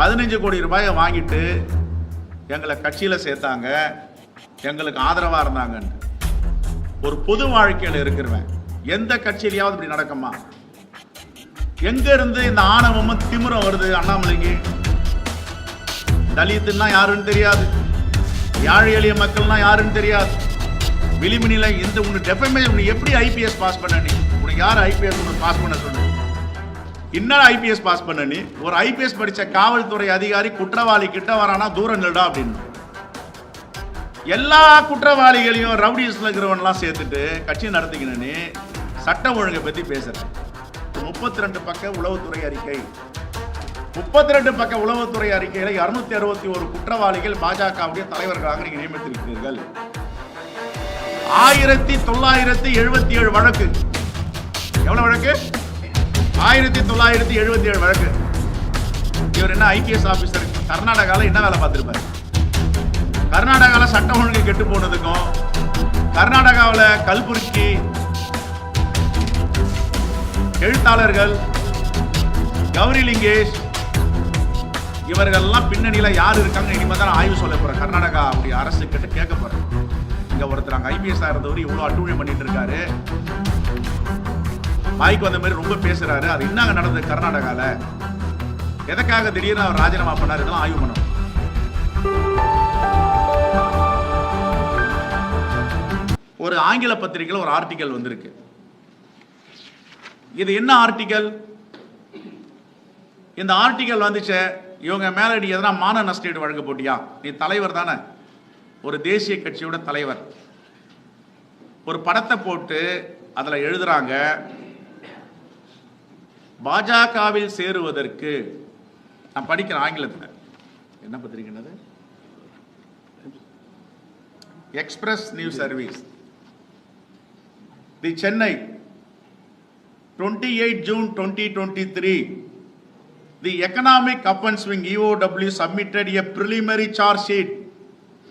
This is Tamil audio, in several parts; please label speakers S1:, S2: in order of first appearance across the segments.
S1: பதினஞ்சு கோடி ரூபாயை வாங்கிட்டு எங்களை கட்சியில் சேர்த்தாங்க. எங்களுக்கு ஆதரவாக இருந்தாங்கன்னு. ஒரு பொது வாழ்க்கையில் இருக்கிறவன் எந்த கட்சியிலையாவது இப்படி நடக்குமா? எங்க இருந்து இந்த ஆணவமும் திமிரம் வருது அண்ணாமலைக்கு? தலித்துன்னா யாருன்னு தெரியாது. யாழ் எளிய மக்கள்னா யாருன்னு தெரியாது. விளிம்பு இந்த உனக்கு டெஃபமே உன்னை எப்படி ஐபிஎஸ் பாஸ் பண்ண நீ? உனக்கு யார் ஐபிஎஸ் உனக்கு பாஸ் பண்ண சொன்ன இன்னும் ஐபிஎஸ் பாஸ் பண்ண நீ. ஒரு ஐபிஎஸ் படிச்ச காவல்துறை அதிகாரி குற்றவாளி கிட்ட வரானா தூரம் நில்டா அப்படின்னு. எல்லா குற்றவாளிகளையும் ரவுடிஸ்ல இருக்கிறவன்லாம் சேர்த்துட்டு கட்சி நடத்திக்கணும்னு சட்டம் ஒழுங்கை பற்றி பேசுகிறேன் முப்பத்தி ரெண்டு பக்க உளவுத்துறை அறிக்கை. முப்பத்தி ரெண்டு பக்க உளவுத்துறை அறிக்கையில் இருநூத்தி அறுபத்தி ஒரு குற்றவாளிகள் பாஜகவுடைய தலைவர்களாக நீங்கள் நியமித்திருக்கிறீர்கள். ஆயிரத்தி தொள்ளாயிரத்தி எழுபத்தி ஏழு வழக்கு. எவ்வளவு வழக்கு? ஆயிரத்தி தொள்ளாயிரத்தி எழுபத்தி ஏழு வழக்கு. இவர் என்ன ஐபிஎஸ் ஆபீசர் கர்நாடகாவில் என்ன வேலை பார்த்துருப்பாரு? கர்நாடகாவில் சட்டம் ஒழுங்கு கெட்டு போனதுக்கும் கர்நாடகாவில் கல்புரிச்சி எழுத்தாளர்கள் கௌரி லிங்கேஷ் இவர்கள்லாம் பின்னணியில் யார் இருக்காங்க இனிமேல் தான் ஆய்வு சொல்ல போகிறேன் கர்நாடகா அப்படி அரசு கிட்ட கேட்க போகிறேன் இங்கே ஒருத்தர் அங்கே ஐபிஎஸ் இருந்தவர் இவ்வளோ அட்டூழியம் பண்ணிட்டு இருக்காரு. வாய்க்கு வந்த மாதிரி ரொம்ப பேசுறாரு. அது என்னங்க நடந்தது கர்நாடகால? எதற்காக திடீர்னு அவர் ராஜினாமா பண்ணார்? இதெல்லாம் ஆய்வு பண்ணணும். ஒரு ஆங்கில பத்திரிகையில் ஒரு ஆர்டிக்கல் வந்திருக்கு. இது என்ன ஆர்டிக்கல் இந்த ஆர்டிக்கல் வந்துச்சு இவங்க மேலடி நீ எதனா மான நஷ்டீடு வழங்க போட்டியா? நீ தலைவர் தானே. ஒரு தேசிய கட்சியோட தலைவர். ஒரு படத்தை போட்டு அதில் எழுதுறாங்க பாஜகவில் சேருவதற்கு நான் படிக்கிறேன் ஆங்கிலத்தில் என்ன பத்திரிக்கைன்னது express news service the Chennai twenty eight June twenty twenty three the economic offences swing EOW submitted a preliminary charge sheet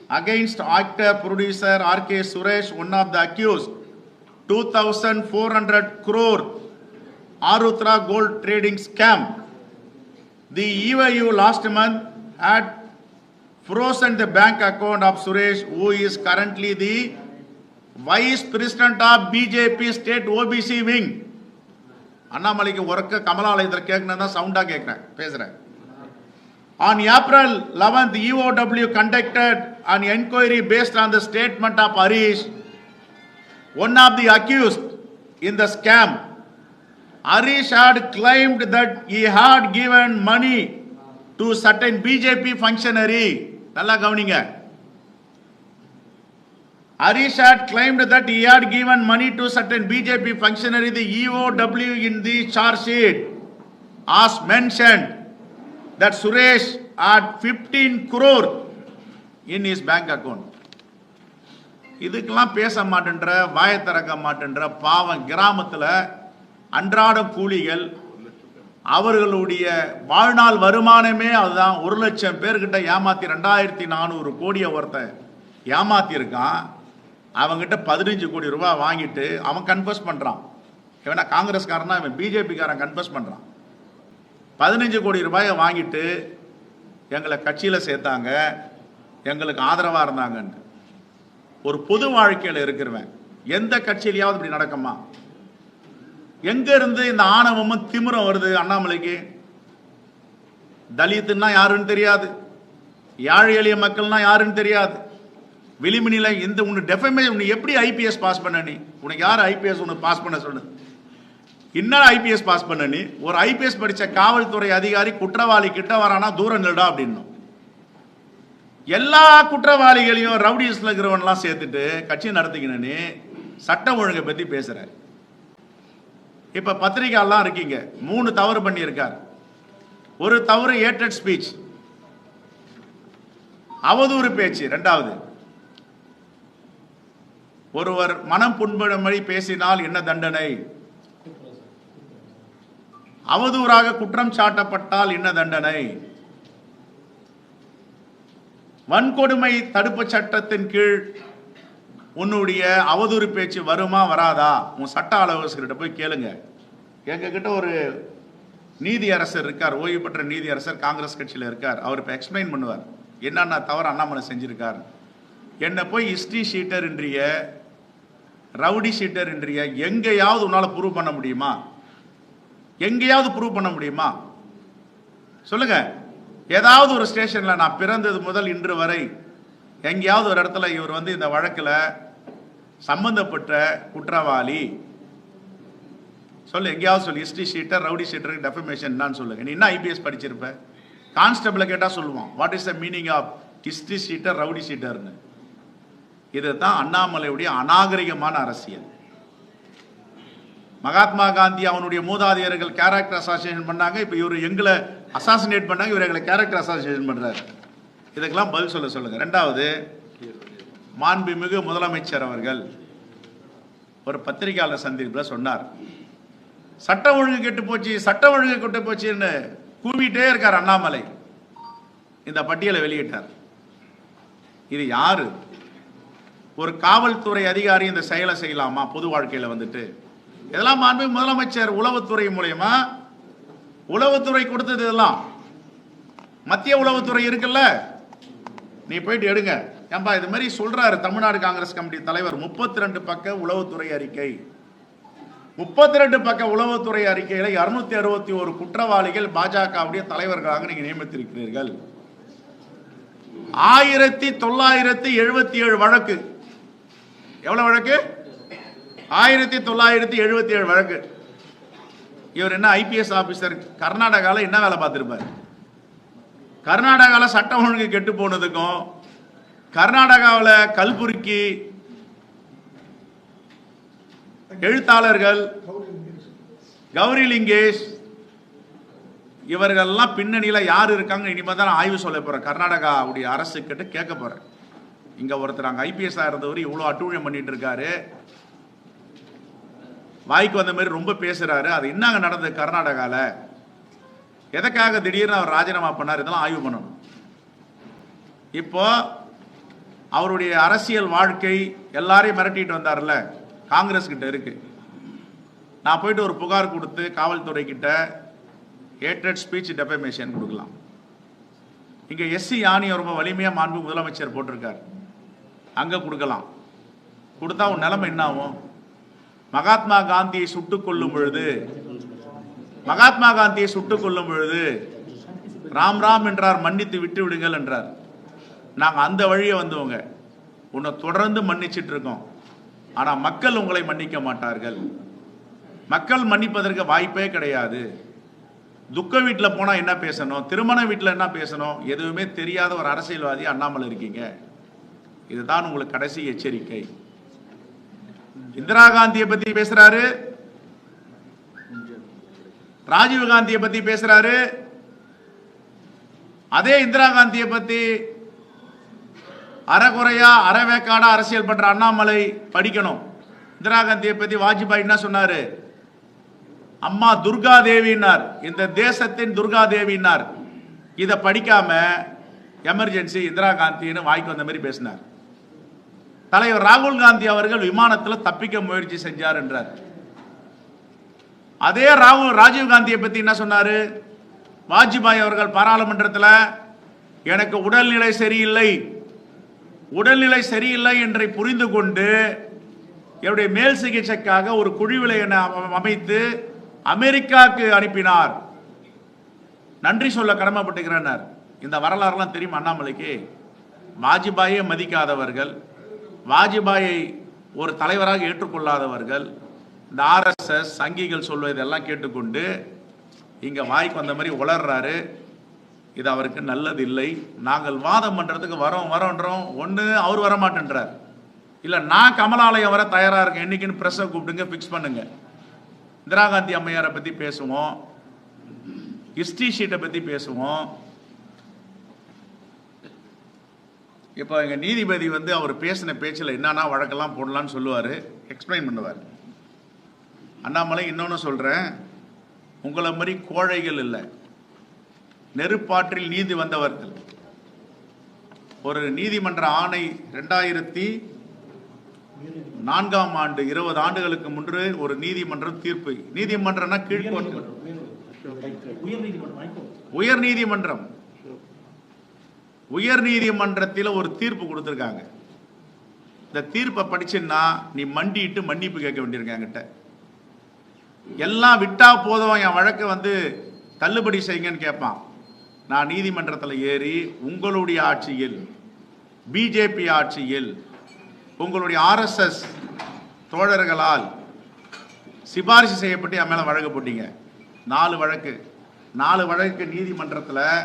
S1: against actor producer R K Suresh one of the accused two thousand four hundred crore Arutra gold trading scam. The EIU last month had frozen the bank account of Suresh, who is currently the vice president of BJP state OBC wing. அண்ணாமலைக்கு உறக்க கமலாலயத்தில் கேட்கணும் தான் சவுண்டா கேட்கிறேன் பேசுறேன் On April 11th, EOW conducted an inquiry based on the statement of Harish, one of the accused in the scam. Harish had claimed that he had given money to certain BJP functionary. நல்லா கவனிங்க Harish had claimed that he had given money to certain BJP functionary, the EOW in the charge sheet. As mentioned, that Suresh had 15 crore in his bank account. இதுக்கெல்லாம் பேச மாட்டேன்ற வாயை திறக்க மாட்டேன்ற பாவம் கிராமத்தில் அன்றாட கூலிகள் அவர்களுடைய வாழ்நாள் வருமானமே அதுதான். ஒரு லட்சம் பேர்கிட்ட ஏமாத்தி ரெண்டாயிரத்தி நானூறு கோடியை ஒருத்தன் ஏமாத்தி அவங்ககிட்ட பதினஞ்சு கோடி ரூபாய் வாங்கிட்டு அவன் கன்ஃபர்ஸ் பண்ணுறான் இவனா காங்கிரஸ்காரனா இவன் பிஜேபிக்காரன் கன்ஃபர்ஸ் பண்ணுறான் பதினஞ்சு கோடி ரூபாயை வாங்கிட்டு எங்களை கட்சியில் சேர்த்தாங்க. எங்களுக்கு ஆதரவாக இருந்தாங்கன்னு ஒரு பொது வாழ்க்கையில் இருக்கிறவன் எந்த கட்சியிலையாவது இப்படி நடக்குமா? எங்க இருந்து இந்த ஆணவமும் திமிரம் வருது அண்ணாமலைக்கு? தலித்துன்னா யாருன்னு தெரியாது. யாழ் எளிய மக்கள்னா யாருன்னு தெரியாது. விளிமினில இந்த உனக்கு டெஃபமே உன்னை எப்படி ஐபிஎஸ் பாஸ் பண்ண நீ? உனக்கு யார் ஐபிஎஸ் உனக்கு பாஸ் பண்ண சொல்லு. இன்னும் ஐபிஎஸ் பாஸ் பண்ண நீ? ஒரு ஐபிஎஸ் படித்த காவல்துறை அதிகாரி குற்றவாளி கிட்ட வரானா தூரம் நில்டா அப்படின்னும். எல்லா குற்றவாளிகளையும் ரவுடிஸ்ல இருக்கிறவன்லாம் சேர்த்துட்டு கட்சி நடத்திக்கணும் சட்டம் ஒழுங்கை பற்றி பேசுற. இப்ப பத்திரிகைலாம் இருக்கீங்க. மூணு தவறு பண்ணியிருக்கார். ஒரு தவறு ஏட்டட் ஸ்பீச் அவதூறு பேச்சு ரெண்டாவது. ஒருவர் மனம் புண்படும்படி பேசினால் என்ன தண்டனை? அவதூறாக குற்றம் சாட்டப்பட்டால் என்ன தண்டனை? வன்கொடுமை தடுப்பு சட்டத்தின் கீழ் உன்னுடைய அவதூறு பேச்சு வருமா வராதா? உன் சட்ட ஆலோசகர்கிட்ட போய் கேளுங்க. எங்ககிட்ட ஒரு நீதியரசர் இருக்கார் ஓய்வு பெற்ற நீதியரசர் காங்கிரஸ் கட்சியில் இருக்கார். அவர் இப்போ எக்ஸ்பிளைன் பண்ணுவார். என்னென்ன தவறு அண்ணாமலை செஞ்சிருக்கார் என்னை போய் ஹிஸ்ட்ரி ஷீட்டர் இன்றிய ரவுடி ஷீட்டர் இன்றிய எங்கேயாவது உன்னால் ப்ரூவ் பண்ண முடியுமா? எங்கேயாவது ப்ரூவ் பண்ண முடியுமா? சொல்லுங்க. ஏதாவது ஒரு ஸ்டேஷனில் நான் பிறந்தது முதல் இன்று வரை எங்கேயாவது ஒரு இடத்துல இவர் வந்து இந்த வழக்கில் சம்பந்தப்பட்ட குற்றவாளி. சொல்லு எங்கேயாவது சொல்லு ஹிஸ்ட்ரி ஷீட்டர் ரவுடி ஷீட்டருக்கு டெஃபமேஷன் என்னன்னு சொல்லுங்க நீ என்ன ஐபிஎஸ் படிச்சிருப்ப? கான்ஸ்டபிளை கேட்டால் சொல்லுவான் what is the meaning of history sheeter rowdy ஷீட்டர்னு இதுதான் அண்ணாமலையுடைய அநாகரிகமான அரசியல். மகாத்மா காந்தி அவனுடைய மூதாதையர்கள் கேரக்டர் அசாசினேஷன் பண்ணாங்க இப்போ இவர் எங்களை அசாசினேட் பண்ணாங்க இவர் எங்களை கேரக்டர் அசாசினேஷன் பண்ணுறாரு இதுக்கெல்லாம் பதில் சொல்ல சொல்லுங்க. ரெண்டாவது மாண்புமிகு முதலமைச்சர் அவர்கள் ஒரு பத்திரிகையாளர் சந்திப்பில் சொன்னார். சட்டம் ஒழுங்கு கெட்டு போச்சு சட்டம் ஒழுங்கு கெட்டு போச்சுன்னு கூவிட்டே இருக்கார் அண்ணாமலை. இந்த பட்டியலை வெளியிட்டார். இது யாரு? ஒரு காவல்துறை அதிகாரி இந்த செயலை செய்யலாமா? பொது வாழ்க்கையில் வந்துட்டு. இதெல்லாம் மாண்பு முதலமைச்சர் உளவுத்துறை மூலயமா உளவுத்துறை கொடுத்தது இதெல்லாம். மத்திய உளவுத்துறை இருக்குல்ல? நீ போயிட்டு எடுங்க. ஏன்பா இது மாதிரி சொல்றாரு தமிழ்நாடு காங்கிரஸ் கமிட்டி தலைவர் முப்பத்தி ரெண்டு பக்க உளவுத்துறை அறிக்கை. முப்பத்தி ரெண்டு பக்க உளவுத்துறை அறிக்கையில இருநூத்தி அறுபத்தி ஒரு குற்றவாளிகள் பாஜகவுடைய தலைவர்களாக நீங்க நியமித்திருக்கிறீர்கள். ஆயிரத்தி தொள்ளாயிரத்தி எழுபத்தி ஏழு வழக்கு. எவ்வளவு வழக்கு? ஆயிரத்தி தொள்ளாயிரத்தி எழுபத்தி ஏழு வழக்கு. இவர் என்ன ஐபிஎஸ் ஆஃபீஸர் கர்நாடகாவில் என்ன வேலை பார்த்துருப்பாரு? கர்நாடகாவில் சட்டம் ஒழுங்கு கெட்டு போனதுக்கும் கர்நாடகாவில் கல்புருக்கி எழுத்தாளர்கள் கௌரி லிங்கேஷ் இவர்கள்லாம் பின்னணியில் யார் இருக்காங்க இனிமேல் தான் ஆய்வு சொல்ல போகிறேன் கர்நாடகாவுடைய அரசு கிட்ட கேட்க போகிறேன் இங்கே ஒருத்தர் அங்கே ஐபிஎஸ்ஸாக இருந்தவர் இவ்வளோ அட்டூழியம் பண்ணிட்டு இருக்காரு. வாய்க்கு வந்த மாதிரி ரொம்ப பேசுகிறாரு அது என்னங்க நடந்தது கர்நாடகாவில் எதுக்காக திடீர்னு அவர் ராஜினாமா பண்ணார்? இதெல்லாம் ஆய்வு பண்ணணும். இப்போ அவருடைய அரசியல் வாழ்க்கை எல்லாரையும் மிரட்டிட்டு வந்தார்ல காங்கிரஸ் கிட்ட இருக்கு. நான் போயிட்டு ஒரு புகார் கொடுத்து காவல்துறை கிட்ட ஏட்டட் ஸ்பீச் டெபமேஷன் கொடுக்கலாம். இங்கே எஸ்சி யானியை ரொம்ப வலிமையாக மாண்பு முதலமைச்சர் போட்டிருக்கார். அங்கே கொடுக்கலாம். கொடுத்தா உன் நிலைமை என்ன ஆகும்? மகாத்மா காந்தியை சுட்டுக்கொள்ளும் பொழுது மகாத்மா காந்தியை சுட்டுக் கொல்லும் பொழுது ராம் ராம் என்றார் மன்னித்து விட்டு விடுங்கள் என்றார். நாங்கள் அந்த வழியை வந்தவங்க. உன்னை தொடர்ந்து மன்னிச்சிட்டு இருக்கோம். ஆனால் மக்கள் உங்களை மன்னிக்க மாட்டார்கள். மக்கள் மன்னிப்பதற்கு வாய்ப்பே கிடையாது. துக்க வீட்டில் போனால் என்ன பேசணும்? திருமண வீட்டில் என்ன பேசணும்? எதுவுமே தெரியாத ஒரு அரசியல்வாதி அண்ணாமலை இருக்கீங்க. இதுதான் உங்களுக்கு கடைசி எச்சரிக்கை. இந்திரா காந்தியை பத்தி பேசுறாரு. ராஜீவ் காந்தியை பத்தி பேசுறாரு. அதே இந்திரா காந்தியை பத்தி அறகுறையா அறவேக்காடா அரசியல் பண்ற அண்ணாமலை படிக்கணும். இந்திரா காந்தியை பத்தி வாஜ்பாய் என்ன சொன்னாரு? அம்மா துர்கா தேவினார் இந்த தேசத்தின் துர்கா தேவினார் இதை படிக்காம எமர்ஜென்சி இந்திரா காந்தின்னு வாய்க்கு வந்த மாதிரி பேசினார். தலைவர் ராகுல் காந்தி அவர்கள் விமானத்தில் தப்பிக்க முயற்சி செஞ்சார் என்றார் அதே ராகுல் ராஜீவ் காந்தியை பத்தி என்ன சொன்னாரு? வாஜ்பாய் அவர்கள் பாராளுமன்றத்தில் எனக்கு உடல்நிலை சரியில்லை. உடல்நிலை சரியில்லை என்றை புரிந்து கொண்டு என்னுடைய மேல் சிகிச்சைக்காக ஒரு குழுவிலை என்னை அமைத்து அமெரிக்காவுக்கு அனுப்பினார். நன்றி சொல்ல கடமைப்பட்டுகிறனர் இந்த வரலாறுலாம் தெரியும் அண்ணாமலைக்கு? வாஜ்பாயை மதிக்காதவர்கள் வாஜ்பாயை ஒரு தலைவராக ஏற்றுக்கொள்ளாதவர்கள் இந்த ஆர்எஸ்எஸ் சங்கிகள் சொல்வதெல்லாம் கேட்டுக்கொண்டு இங்கே வாய்க்கு வந்த மாதிரி உளர்றாரு. இது அவருக்கு நல்லது இல்லை நாங்கள் வாதம் பண்ணுறதுக்கு வரோம் வரோன்றோம். ஒன்று அவர் வர மாட்டேன்றார் இல்லை நான் கமலாலயம் வர தயாராக இருக்கேன். என்னைக்குன்னு ப்ரெஸ்ஸை கூப்பிடுங்க ஃபிக்ஸ் பண்ணுங்க. இந்திரா காந்தி அம்மையாரை பற்றி பேசுவோம். ஹிஸ்டரி ஷீட்டை பற்றி பேசுவோம். இப்போ எங்கள் நீதிபதி வந்து அவர் பேசின பேச்சில் என்னென்னா வழக்கெல்லாம் போடலான்னு சொல்லுவார். எக்ஸ்பிளைன் பண்ணுவார். அண்ணாமலை இன்னொன்று சொல்கிறேன் உங்களை மாதிரி கோழைகள் இல்லை. நெருப்பாற்றில் நீதி வந்தவர்கள். ஒரு நீதிமன்ற ஆணை ரெண்டாயிரத்தி நான்காம் ஆண்டு இருபது ஆண்டுகளுக்கு முன்பு ஒரு நீதிமன்றம் தீர்ப்பு. நீதிமன்றம்னா கீழ்கோர்ட்டு உயர் நீதிமன்றம். உயர் நீதிமன்றத்தில் ஒரு தீர்ப்பு கொடுத்துருக்காங்க. இந்த தீர்ப்பை படிச்சுன்னா நீ மண்டிட்டு மன்னிப்பு கேட்க வேண்டியிருக்காங்கிட்ட எல்லாம் விட்டா போதும் என் வழக்கை வந்து தள்ளுபடி செய்யுங்கன்னு கேட்பான். நான் நீதிமன்றத்தில் ஏறி உங்களுடைய ஆட்சியில் பிஜேபி ஆட்சியில் உங்களுடைய ஆர்எஸ்எஸ் தோழர்களால் சிபாரிசு செய்யப்பட்டு என் மேலே வழக்கு போட்டீங்க. நாலு வழக்கு. நாலு வழக்கு நீதிமன்றத்தில்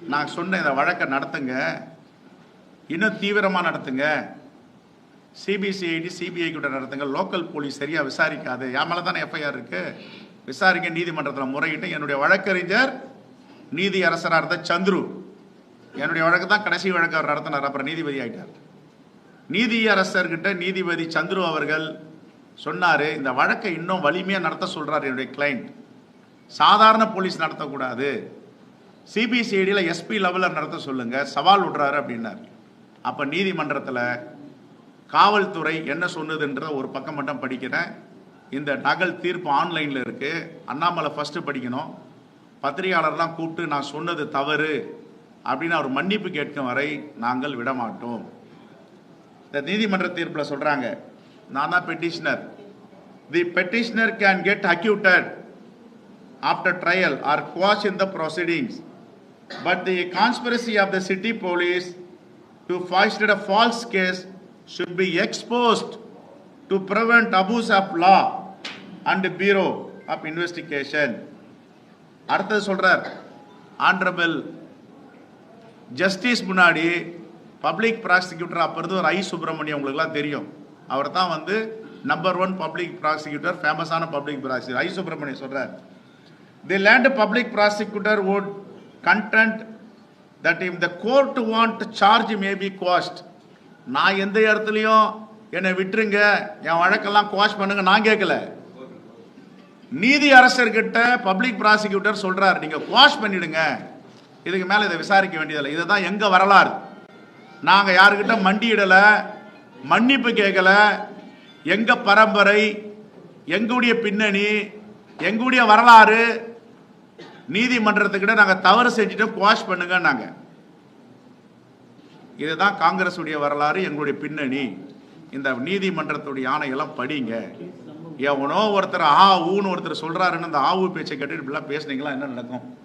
S1: நான் சொன்ன இந்த வழக்கை நடத்துங்க. இன்னும் தீவிரமாக நடத்துங்க. சிபிசிஐடி சிபிஐ கிட்ட நடத்துங்க. லோக்கல் போலீஸ் சரியா விசாரிக்காது. என் மேலே தானே எஃப்ஐஆர் இருக்கு. விசாரிக்க நீதிமன்றத்தில் முறையிட்டு என்னுடைய வழக்கறிஞர் நீதி அரசராக இருந்த சந்துரு. என்னுடைய வழக்கு தான் கடைசி வழக்கு அவர் நடத்தினார். அப்புறம் நீதிபதி ஆயிட்டார். நீதி அரசர்கிட்ட நீதிபதி சந்துரு அவர்கள் சொன்னார் இந்த வழக்கை இன்னும் வலிமையாக நடத்த சொல்கிறார் என்னுடைய கிளைண்ட் சாதாரண போலீஸ் நடத்தக்கூடாது. சிபிசிஐடியில் எஸ்பி லெவலில் நடத்த சொல்லுங்கள் சவால் விடுறாரு அப்படின்னார். அப்போ நீதிமன்றத்தில் காவல்துறை என்ன சொன்னதுன்ற ஒரு பக்கம் மட்டும் படிக்கிறேன். இந்த நகல் தீர்ப்பு ஆன்லைனில் இருக்குது அண்ணாமலை ஃபஸ்ட்டு படிக்கணும். பத்திரிகையாளர்லாம் கூப்பிட்டு நான் சொன்னது தவறு அப்படின்னு அவர் மன்னிப்பு கேட்கும் வரை நாங்கள் விடமாட்டோம். இந்த நீதிமன்ற தீர்ப்பில் சொல்கிறாங்க நான் தான் petitioner the petitioner can get acquitted after trial or quash in the proceedings but the conspiracy of the city police to foisted a false case should be exposed to prevent abuse of law and bureau of investigation. அடுத்தது சொல்றார் ஆண்டரபிள் ஜஸ்டிஸ் முன்னாடி பப்ளிக் ப்ராசிக்யூட்டர் அப்போ இருந்து ஒரு ஐ. சுப்பிரமணியம் உங்களுக்குலாம் தெரியும். அவர் தான் வந்து நம்பர் ஒன் பப்ளிக் ப்ராசிக்யூட்டர் ஃபேமஸான பப்ளிக் ப்ராசிக்யூட்டர் ஐ. சுப்பிரமணியம் சொல்றார் the learned public prosecutor would contend that in the court want charge may be cast நான் எந்த இடத்துலையும் என்னை விட்டுருங்க என் வழக்கெல்லாம் குவாஷ் பண்ணுங்க நான் கேட்கல. நீதி அரசர்கிட்ட பப்ளிக் ப்ராசிக்யூட்டர் சொல்கிறார் நீங்க குவாஷ் பண்ணிடுங்க. இதுக்கு மேலே இதை விசாரிக்க வேண்டியதில்லை. இதுதான் எங்க வரலாறு. நாங்க யாருக்கிட்ட மண்டியிடல மன்னிப்பு கேட்கல. எங்க பரம்பரை எங்களுடைய பின்னணி எங்களுடைய வரலாறு நீதிமன்றத்துக்கிட்ட நாங்கள் தவறு செஞ்சுட்டு குவாஷ் பண்ணுங்க நாங்கள் இதுதான் காங்கிரஸ் உடைய வரலாறு எங்களுடைய பின்னணி. இந்த நீதிமன்றத்துடைய ஆணையெல்லாம் படிங்க. எவனோ ஒருத்தர் ஆ ஊன்னு ஒருத்தர் சொல்றாருன்னு அந்த ஆவு பேச்சை கேட்டுட்டு இப்படிலாம் பேசுனீங்களா என்ன நடக்கும்?